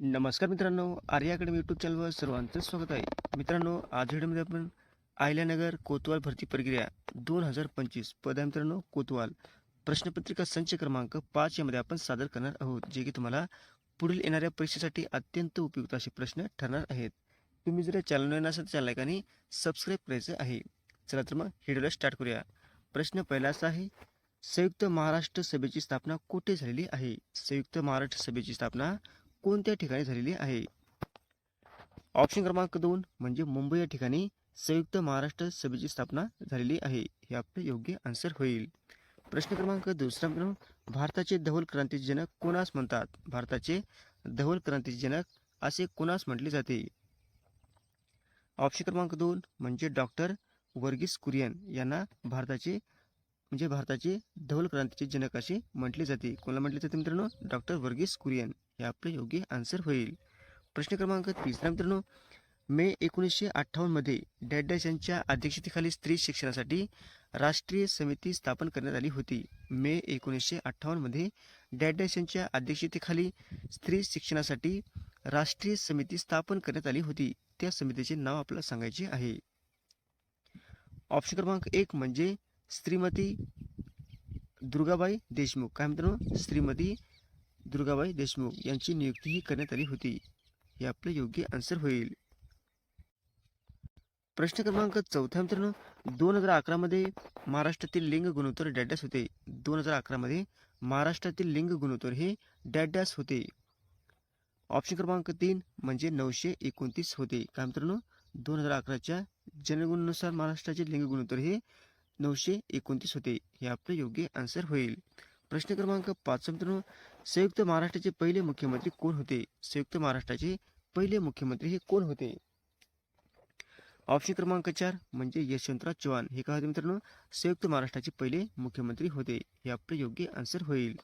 नमस्कार मित्रांनो Arya academy YouTube चॅनलवर सर्वांचं स्वागत आहे. मित्रांनो आज व्हिडिओमध्ये आपण आयल्यानगर कोतवाल भरती प्रक्रिया दोन हजार पंचवीस. पद आहे मित्रांनो कोतवाल. प्रश्नपत्रिका संच क्रमांक पाच यामध्ये आपण सादर करणार आहोत जे की तुम्हाला पुढील येणाऱ्या परीक्षेसाठी अत्यंत उपयुक्त असे प्रश्न ठरणार आहेत. तुम्ही जर चॅनल नवीन असाल तर चॅनल आणि सबस्क्राईब करायचं आहे. चला तर मग व्हिडिओला स्टार्ट करूया. प्रश्न पहिला असा आहे संयुक्त महाराष्ट्र सभेची स्थापना कुठे झालेली आहे? संयुक्त महाराष्ट्र सभेची स्थापना कोणत्या ठिकाणी झालेली आहे? ऑप्शन क्रमांक दोन म्हणजे मुंबई या ठिकाणी संयुक्त महाराष्ट्र सभेची स्थापना झालेली आहे. हे आपले योग्य आन्सर होईल. प्रश्न क्रमांक दुसरा मित्रांनो भारताचे धवल क्रांतीचे जनक कोणास म्हणतात? भारताचे धवल क्रांतीचे जनक असे कोणास म्हटले जाते? ऑप्शन क्रमांक दोन म्हणजे डॉक्टर वर्गीस कुरियन यांना भारताचे म्हणजे भारताचे धवल क्रांतीचे जनक असे म्हटले जाते. कोणाला म्हटले जाते मित्रांनो? डॉक्टर वर्गीस कुरियन. हे आपले योग्य आन्सर होईल. प्रश्न क्रमांक तिसरा मित्रांनो मे एकोणीसशे अठ्ठावन्नमध्ये डॅडॅश यांच्या अध्यक्षतेखाली स्त्री शिक्षणासाठी राष्ट्रीय समिती स्थापन करण्यात आली होती. मे एकोणीसशे अठ्ठावन्नमध्ये डॅडॅश यांच्या अध्यक्षतेखाली स्त्री शिक्षणासाठी राष्ट्रीय समिती स्थापन करण्यात आली होती. त्या समितीचे नाव आपल्याला सांगायचे आहे. ऑप्शन क्रमांक एक म्हणजे श्रीमती दुर्गाबाई देशमुख. काय मित्रांनो श्रीमती दुर्गाबाई देशमुख यांची नियुक्तीही करण्यात आली होती. हे आपले योग्य आन्सर होईल. प्रश्न क्रमांक चौथ्या मित्रांनो दोन हजार अकरामध्ये महाराष्ट्रातील लिंग गुणोत्तर डॅडॅस होते. दोन हजार अकरामध्ये महाराष्ट्रातील लिंग गुणोत्तर हे डॅडॅस होते. ऑप्शन क्रमांक तीन म्हणजे नऊशे एकोणतीस होते. काय मित्रांनो दोन हजार अकराच्या जनगणनेनुसार महाराष्ट्राचे लिंग गुणोत्तर हे नऊशे एकोणतीस होते. हे आपले योग्य आन्सर होईल. प्रश्न क्रमांक पाच मित्रांनो संयुक्त महाराष्ट्राचे पहिले मुख्यमंत्री कोण होते? संयुक्त महाराष्ट्राचे पहिले मुख्यमंत्री हे कोण होते? ऑप्शन क्रमांक चार म्हणजे यशवंतराव चव्हाण. हे काय होते मित्रांनो? संयुक्त महाराष्ट्राचे पहिले मुख्यमंत्री होते. हे आपले योग्य आन्सर होईल.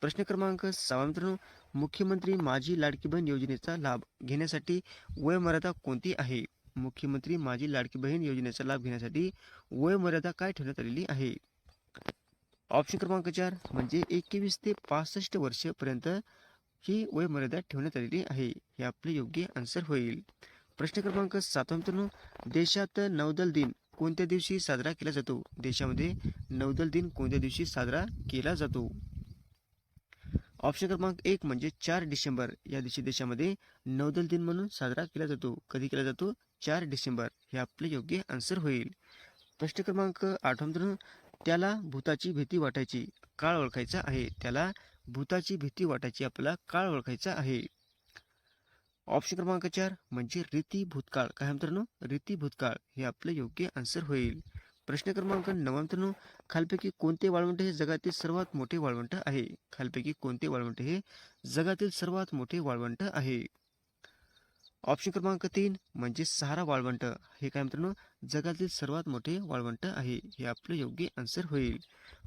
प्रश्न क्रमांक सहा मित्रांनो. मुख्यमंत्री माझी लाडकी बहीण योजनेचा लाभ घेण्यासाठी वयमर्यादा कोणती आहे? मुख्यमंत्री माझी लाडकी बहीण योजनेचा लाभ घेण्यासाठी वयमर्यादा काय ठेवण्यात आलेली आहे? ऑप्शन क्रमांक चार म्हणजे एकवीस ते पासष्ट वर्षापर्यंत ही वयमर्यादा ठेवण्यात आलेली आहे. हे आपले योग्य आन्सर होईल. प्रश्न क्रमांक सातवा मित्रांनो देशात नौदल दिन कोणत्या दिवशी साजरा केला जातो? देशामध्ये नौदल दिन कोणत्या दिवशी साजरा केला जातो? ऑप्शन क्रमांक एक म्हणजे चार डिसेंबर. या दिवशी देशामध्ये नौदल दिन म्हणून साजरा केला जातो. कधी केला जातो? चार डिसेंबर. हे आपले योग्य आन्सर होईल. प्रश्न क्रमांक आठवा मित्रांनो त्याला भूताची भीती वाटायची. काळ ओळखायचा आहे. त्याला भूताची भीती वाटायची. आपल्याला काळ ओळखायचा आहे. ऑप्शन क्रमांक चार म्हणजे रीती भूतकाळ. काय मित्रांनो? रीती भूतकाळ. हे आपलं योग्य आन्सर होईल. प्रश्न क्रमांक नवा मित्रांनो खालपैकी कोणते वाळवंट हे जगातील सर्वात मोठे वाळवंट आहे? खालपैकी कोणते वाळवंट हे जगातील सर्वात मोठे वाळवंट आहे? ऑप्शन क्रमांक तीन म्हणजे सहारा वाळवंट. हे काय मित्रांनो जगातील सर्वात मोठे वाळवंट आहे. हे आपलं योग्य आन्सर होईल.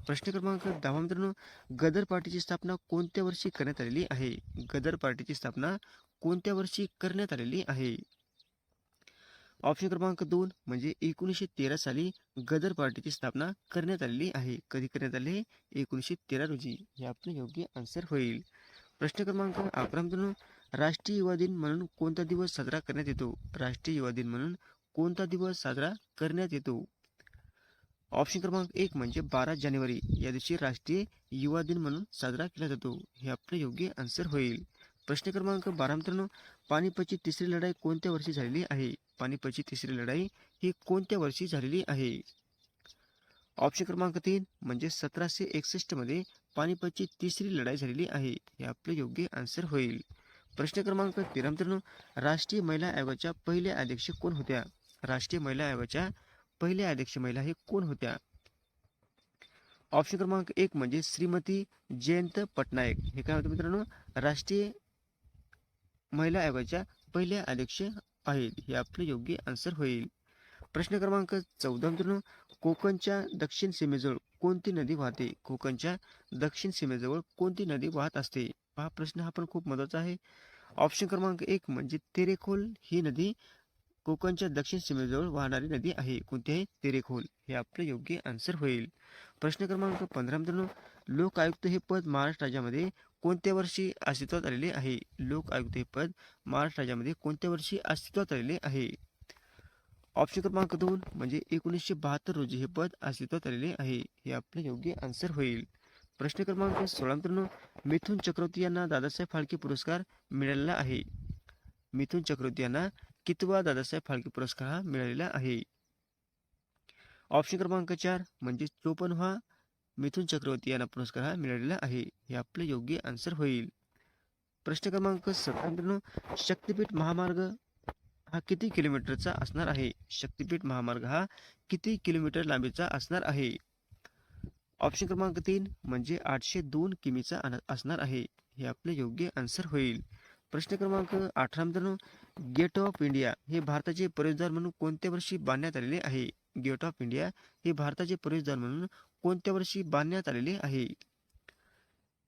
प्रश्न क्रमांक दहा मित्रांनो गदर पार्टीची स्थापना कोणत्या वर्षी करण्यात आलेली आहे? गदर पार्टीची स्थापना कोणत्या वर्षी करण्यात आलेली आहे? ऑप्शन क्रमांक दोन म्हणजे एकोणीसशे तेरा साली गदर पार्टीची स्थापना करण्यात आलेली आहे. कधी करण्यात आले एकोणीसशे तेरा रोजी. हे आपलं योग्य आन्सर होईल. प्रश्न क्रमांक अकरा मित्रांनो राष्ट्रीय युवा दिन म्हणून कोणता दिवस साजरा करण्यात येतो? राष्ट्रीय युवा दिन म्हणून कोणता दिवस साजरा करण्यात येतो? ऑप्शन क्रमांक एक म्हणजे बारा जानेवारी. या दिवशी राष्ट्रीय युवा दिन म्हणून साजरा केला जातो. हे आपले योग्य आन्सर होईल. प्रश्न क्रमांक बारा मित्रांनो. पानिपतची तिसरी लढाई कोणत्या वर्षी झालेली आहे? पानिपतची तिसरी लढाई ही कोणत्या वर्षी झालेली आहे? ऑप्शन क्रमांक तीन म्हणजे सतराशे एकसष्टमध्ये पानिपतची तिसरी लढाई झालेली आहे. हे आपले योग्य आन्सर होईल. प्रश्न क्रमांक तेरा मित्रांनो राष्ट्रीय महिला आयोगाच्या पहिल्या अध्यक्ष कोण होत्या? राष्ट्रीय महिला आयोगाच्या पहिल्या अध्यक्ष महिला हे कोण होत्या? ऑप्शन क्रमांक एक म्हणजे श्रीमती जयंत पटनायक. हे काय होतं मित्रांनो? राष्ट्रीय महिला आयोगाच्या पहिल्या अध्यक्ष आहेत. हे आपले योग्य आन्सर होईल. प्रश्न क्रमांक चौदा मित्रांनो कोकणच्या दक्षिण सीमेजवळ कोणती नदी वाहते? कोकणच्या दक्षिण सीमेजवळ कोणती नदी वाहत असते? हा प्रश्न हा पण खूप महत्त्वाचा आहे. ऑप्शन क्रमांक एक म्हणजे तेरेखोल ही नदी कोकणच्या दक्षिण सीमेजवळ वाहणारी नदी आहे. कोणती आहे तेरेखोल हे आपले योग्य आन्सर होईल. प्रश्न क्रमांक पंधरा मित्रांनो लोक आयुक्त हे पद महाराष्ट्र राज्यामध्ये कोणत्या वर्षी अस्तित्वात आलेले आहे? लोक आयुक्त हे पद महाराष्ट्र राज्यामध्ये कोणत्या वर्षी अस्तित्वात आलेले आहे? ऑप्शन क्रमांक दोन म्हणजे एकोणीसशे बहात्तर रोजी हे पद अस्तित्वात आलेले आहे. हे आपले योग्य आन्सर होईल. प्रश्न क्रमांक सोळा मित्रांनो मिथुन चक्रवर्ती यांना दादासाहेब फाळके पुरस्कार मिळालेला आहे. मिथुन चक्रवर्ती यांना कितवा दादासाहेब फाळके पुरस्कार हा मिळालेला आहे? ऑप्शन क्रमांक चार म्हणजे चोपन्नवा मिथुन चक्रवर्ती यांना पुरस्कार हा मिळालेला आहे. हे आपले योग्य आन्सर होईल. प्रश्न क्रमांक सतरा मित्रांनो शक्तिपीठ महामार्ग हा किती किलोमीटरचा असणार आहे? शक्तिपीठ महामार्ग हा किती किलोमीटर लांबीचा असणार आहे? ऑप्शन क्रमांक तीन म्हणजे आठशे दोन किमीचा असणार आहे. हे आपले योग्य आन्सर होईल. प्रश्न क्रमांक अठरा मित्रांनो गेट ऑफ इंडिया हे भारताचे प्रवेशद्वार म्हणून कोणत्या वर्षी बांधण्यात आलेले आहे? गेट ऑफ इंडिया हे भारताचे प्रवेशद्वार म्हणून कोणत्या वर्षी बांधण्यात आलेले आहे?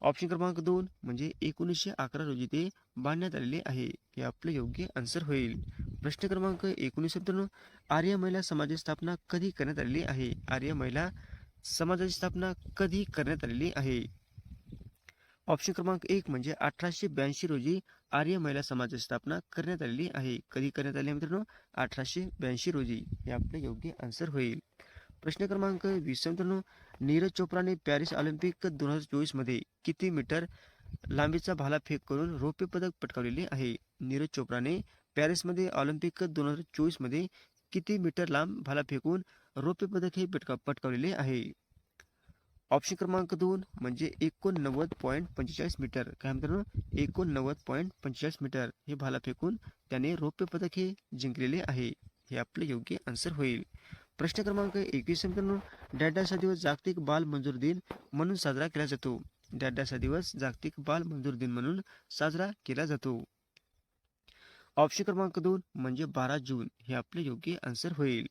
ऑप्शन क्रमांक दोन म्हणजे एकोणीसशे अकरा रोजी ते बांधण्यात आलेले आहे. हे आपले योग्य आन्सर होईल. प्रश्न क्रमांक एकोणीस मित्रांनो आर्य महिला समाजाची स्थापना कधी करण्यात आलेली आहे? आर्य महिला समाजाची स्थापना कधी करण्यात आलेली आहे? ऑप्शन क्रमांक एक म्हणजे अठराशे ब्याऐंशी रोजी आर्य महिला समाजाची स्थापना करण्यात आलेली आहे. कधी करण्यात आली मित्रांनो? अठराशे ब्याऐंशी रोजी. हे आपले योग्य आन्सर होईल. प्रश्न क्रमांक वीस मित्रांनो. नीरज चोप्राने पॅरिस ऑलिम्पिक दोन हजार चोवीसमध्ये किती मीटर लांबीचा भाला फेक करून रौप्य पदक पटकावलेले आहे? नीरज चोप्राने पॅरिसमध्ये ऑलिम्पिक दोन हजार चोवीसमध्ये किती मीटर लांब भाला फेकून रौप्य पदक हे पटका पटकावलेले आहे. ऑप्शन क्रमांक दोन म्हणजे एकोणनव्वद पॉईंट पंचेचाळीस मीटर. काय मित्रांनो एकोणनव्वद पॉईंट पंचेचाळीस मीटर. हे भाला फेकून त्याने रौप्य पदक हे जिंकलेले आहे. हे आपले योग्य आन्सर होईल. प्रश्न क्रमांक एकवीस मित्रांनो डॅडाचा दिवस जागतिक बाल मंजूर दिन म्हणून साजरा केला जातो. डॅडाचा दिवस जागतिक बाल मंजूर दिन म्हणून साजरा केला जातो. ऑप्शन क्रमांक दोन म्हणजे बारा जून. हे आपले योग्य आन्सर होईल.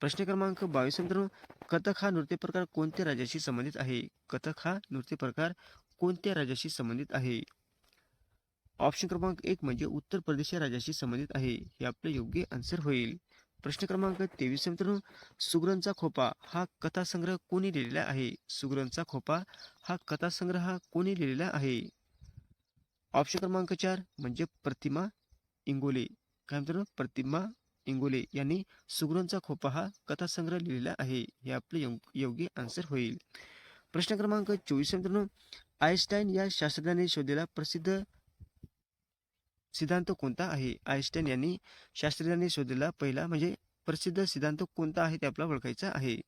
प्रश्न क्रमांक बावीस मित्रांनो कथक हा नृत्य प्रकार कोणत्या राज्याशी संबंधित आहे? कथक हा नृत्य प्रकार कोणत्या राज्याशी संबंधित आहे? ऑप्शन क्रमांक एक म्हणजे उत्तर प्रदेश या राज्याशी संबंधित आहे. हे आपले योग्य आन्सर होईल. प्रश्न क्रमांक तेवीस मित्रांनो सुगरणचा खोपा हा कथासंग्रह कोणी लिहिलेला आहे? सुगरणचा खोपा हा कथासंग्रह कोणी लिहिलेला आहे? ऑप्शन क्रमांक चार म्हणजे प्रतिमा इंगोले. काय मित्रांनो प्रतिमा इंगोले यांनी सुगरणचा खोपा हा कथासंग्रह लिहिलेला आहे. हे आपले योग्य आन्सर होईल. प्रश्न क्रमांक चोवीस मित्रांनो. आईन्स्टाईन या शास्त्रज्ञाने शोधलेला प्रसिद्ध सिद्धांत कोणता आहे? आईन्स्टाईन यांनी शास्त्रज्ञांनी शोधलेला पहिला म्हणजे प्रसिद्ध सिद्धांत कोणता आहे ते आपल्याला ओळखायचा आहे.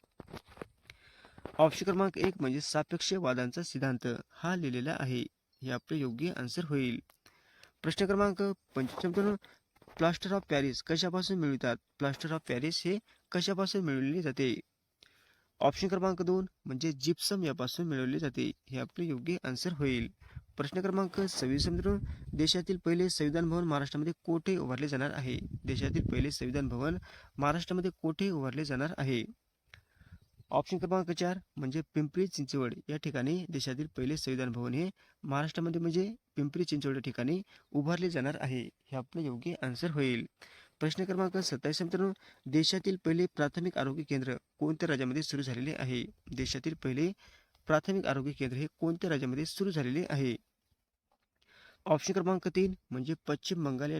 ऑप्शन क्रमांक एक म्हणजे सापेक्ष वादांचा सिद्धांत. हा लिहिलेला आहे. हे आपले योग्य आन्सर होईल. प्रश्न क्रमांक पंचवीस प्लास्टर ऑफ पॅरिस कशापासून मिळतात? प्लास्टर ऑफ पॅरिस हे कशापासून मिळवले जाते? ऑप्शन क्रमांक दोन म्हणजे जिप्सम यापासून मिळवले जाते. हे आपले योग्य आन्सर होईल. प्रश्न क्रमांक सव्वीस मित्रांनो देशातील पहिले संविधान भवन महाराष्ट्रामध्ये कोठे उभारले जाणार आहे? देशातील पहिले संविधान भवन महाराष्ट्रामध्ये कोठे उभारले जाणार आहे? ऑप्शन क्रमांक चार म्हणजे पिंपरी चिंचवड या ठिकाणी देशातील पहिले संविधान भवन हे महाराष्ट्रामध्ये म्हणजे पिंपरी चिंचवड या ठिकाणी उभारले जाणार आहे. हे आपलं योग्य आन्सर होईल. प्रश्न क्रमांक सत्तावीस मित्रांनो. देशातील पहिले प्राथमिक आरोग्य केंद्र कोणत्या राज्यामध्ये सुरू झालेले आहे? देशातील पहिले प्राथमिक आरोग्य केंद्र हे कोणत्या राज्यामध्ये सुरू झालेले आहे? ऑप्शन क्रमांक तीन म्हणजे पश्चिम बंगाल या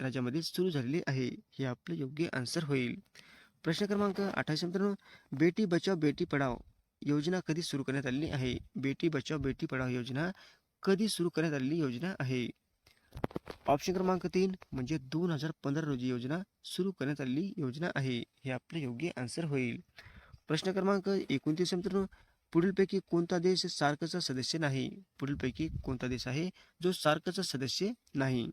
राज्यामध्ये सुरू झालेले आहे. हे आपले योग्य आन्सर होईल. प्रश्न क्रमांक अठ्ठावीस मित्रांनो बेटी बचाव बेटी पढाव योजना कधी सुरू करण्यात आलेली आहे? बेटी बचाव बेटी पढाव योजना कधी सुरू करण्यात आलेली योजना आहे? ऑप्शन क्रमांक तीन म्हणजे दोन हजार पंधरा रोजी योजना सुरू करण्यात आलेली योजना आहे. हे आपले योग्य आन्सर होईल. प्रश्न क्रमांक एकोणतीस मित्रांनो पुढीलपैकी कोणता देश सार्कचा सदस्य नाही? पुढीलपैकी कोणता देश आहे जो सार्कचा सदस्य नाही?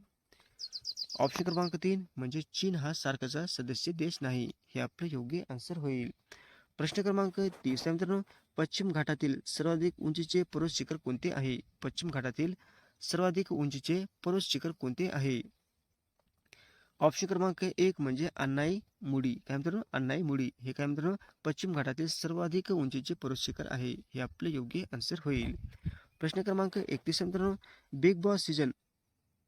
ऑप्शन क्रमांक तीन म्हणजे चीन हा सार्कचा सदस्य देश नाही हे आपले योग्य आन्सर होईल. प्रश्न क्रमांक तीस मित्रांनो. पश्चिम घाटातील सर्वाधिक उंचीचे पर्वत शिखर कोणते आहे? पश्चिम घाटातील सर्वाधिक उंचीचे पर्वत शिखर कोणते आहे? ऑप्शन क्रमांक एक म्हणजे अण्णाई मुडी. काय मित्रांनो? अण्णाई मुडी. हे काय मित्रांनो? पश्चिम घाटातील सर्वाधिक उंचीचे पर्वत शिखर आहे हे आपले योग्य आन्सर होईल. प्रश्न क्रमांक एकतीस मित्रांनो. बिग बॉस सीझन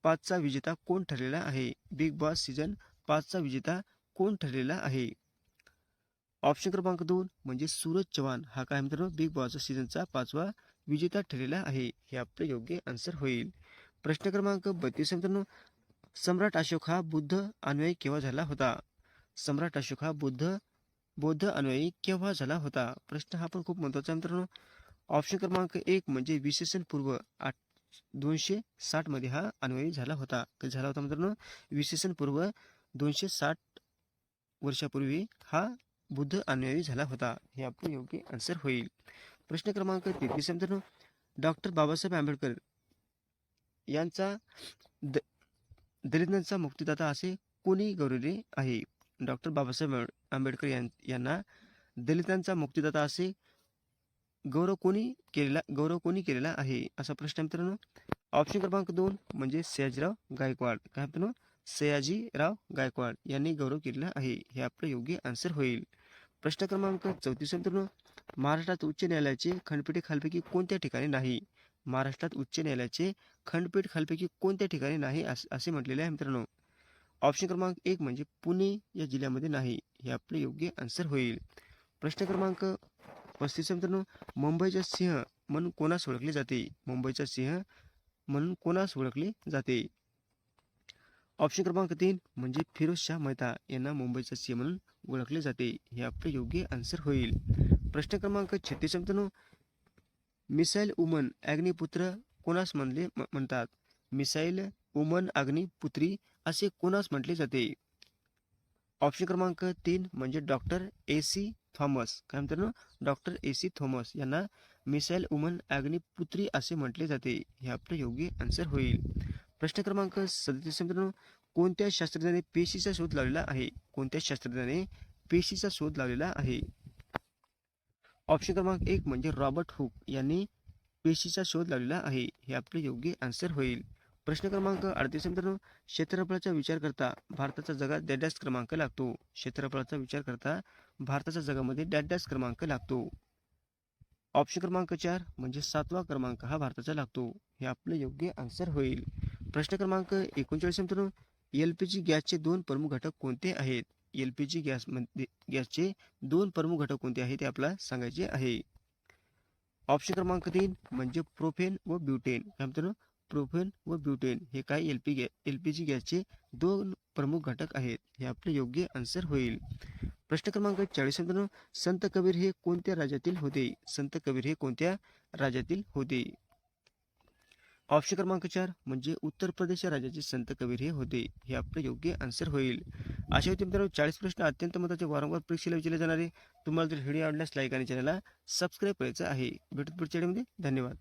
पाचचा विजेता कोण ठरलेला आहे? बिग बॉस सीझन पाचचा विजेता कोण ठरलेला आहे? ऑप्शन क्रमांक दोन म्हणजे सूरज चव्हाण. हा काय मित्रांनो? बिग बॉस सीझनचा पाचवा विजेता ठरलेला आहे. हे आपलं योग्य आन्सर होईल. प्रश्न क्रमांक बत्तीस मित्रांनो. सम्राट अशोक हा बुद्ध अन्वयी केव्हा झाला होता? सम्राट अशोक हा बुद्ध बौद्ध अन्वयी केव्हा झाला होता? प्रश्न हा पण खूप महत्त्वाचा मित्रांनो. ऑप्शन क्रमांक एक म्हणजे विशेषण पूर्व. आठ दोनशे साठमध्ये हा अन्वयी झाला होता. कधी झाला होता मित्रांनो विशेषण पूर्व दोनशे साठ वर्षापूर्वी हा बुद्ध अन्वयी झाला होता. हे आपलं योग्य आन्सर होईल. प्रश्न क्रमांक तेहतीस मित्रांनो. डॉक्टर बाबासाहेब आंबेडकर यांचा द दलितांचा मुक्तिदाता असे कोणी गौरवले आहे? डॉक्टर बाबासाहेब आंबेडकर यां- यांना दलितांचा मुक्तिदाता असे गौरव कोणी केलेला गौरव कोणी केलेला आहे? असा प्रश्न आहे मित्रांनो. ऑप्शन क्रमांक दोन म्हणजे सयाजीराव गायकवाड. काय मित्रांनो सयाजीराव गायकवाड यांनी गौरव केलेला आहे. हे आपलं योग्य आन्सर होईल. प्रश्न क्रमांक चौतीस मित्रांनो. महाराष्ट्रात उच्च न्यायालयाचे खंडपीठे खालपैकी कोणत्या ठिकाणी नाही? महाराष्ट्रात उच्च न्यायालयाचे खंडपीठ खालपैकी कोणत्या ठिकाणी नाही असे म्हटलेले आहे मित्रांनो. ऑप्शन क्रमांक एक म्हणजे पुणे या जिल्ह्यामध्ये नाही. हे आपले योग्य आन्सर होईल. प्रश्न क्रमांक पस्तीस मित्रांनो मुंबईचा सिंह म्हणून कोणास ओळखले जाते? मुंबईचा सिंह म्हणून कोणास ओळखले जाते? ऑप्शन क्रमांक तीन म्हणजे फिरोज शाह मेहता यांना मुंबईचा सिंह म्हणून ओळखले जाते. हे आपले योग्य आन्सर होईल. प्रश्न क्रमांक छत्तीस मित्रांनो मिसाईल उमन अग्निपुत्र कोणास म्हणले म्हणतात? मिसाईल उमन अग्निपुत्री असे कोणास म्हटले जाते? ऑप्शन क्रमांक तीन म्हणजे डॉक्टर ए सी थॉमस. काय मित्रांनो डॉक्टर ए सी थॉमस यांना मिसाईल वुमन अग्निपुत्री असे म्हटले जाते. हे आपलं योग्य आन्सर होईल. प्रश्न क्रमांक सदतीस मित्रांनो कोणत्या शास्त्रज्ञाने पेशीचा शोध लावलेला आहे? कोणत्या शास्त्रज्ञाने पेशीचा शोध लावलेला आहे? ऑप्शन क्रमांक एक म्हणजे रॉबर्ट हुक यांनी पेशीचा शोध लावलेला आहे. हे आपले योग्य आन्सर होईल. प्रश्न क्रमांक अडतीस मित्रांनो क्षेत्रफळाचा विचार करता भारताचा जगात डॅडॅस क्रमांक लागतो. क्षेत्रफळाचा विचार करता भारताच्या जगामध्ये डॅडॅस क्रमांक लागतो. ऑप्शन क्रमांक चार म्हणजे सातवा क्रमांक हा भारताचा लागतो. हे आपलं योग्य आन्सर होईल. प्रश्न क्रमांक एकोणचाळीस मित्रांनो एल पी जी गॅसचे दोन प्रमुख घटक कोणते आहेत? एल पी जी गॅसमध्ये गॅसचे दोन प्रमुख घटक कोणते आहेत ते आपल्याला सांगायचे आहे. ऑप्शन क्रमांक तीन म्हणजे प्रोफेन व ब्युटेन. काय प्रोफेन व ब्युटेन हे काय एल पी गॅ एल पी जी गॅसचे दोन प्रमुख घटक आहेत. हे आपले योग्य आन्सर होईल. प्रश्न क्रमांक चाळीस मित्रांनो संत कबीर हे कोणत्या राज्यातील होते? संत कबीर हे कोणत्या राज्यातील होते? ऑप्शन क्रमांक चार म्हणजे उत्तर प्रदेश राज्याचे संत कबीर हे होते. हे आपलं योग्य आन्सर होईल. अशा होते मित्रांनो चाळीस प्रश्न अत्यंत महत्त्वाचे वारंवार परीक्षेला विचारले जाणारे. तुम्हाला जर व्हिडिओ आवडल्यास लाईक आणि चॅनलला सबस्क्राईब करायचं आहे. भेटत पुढच्या धन्यवाद.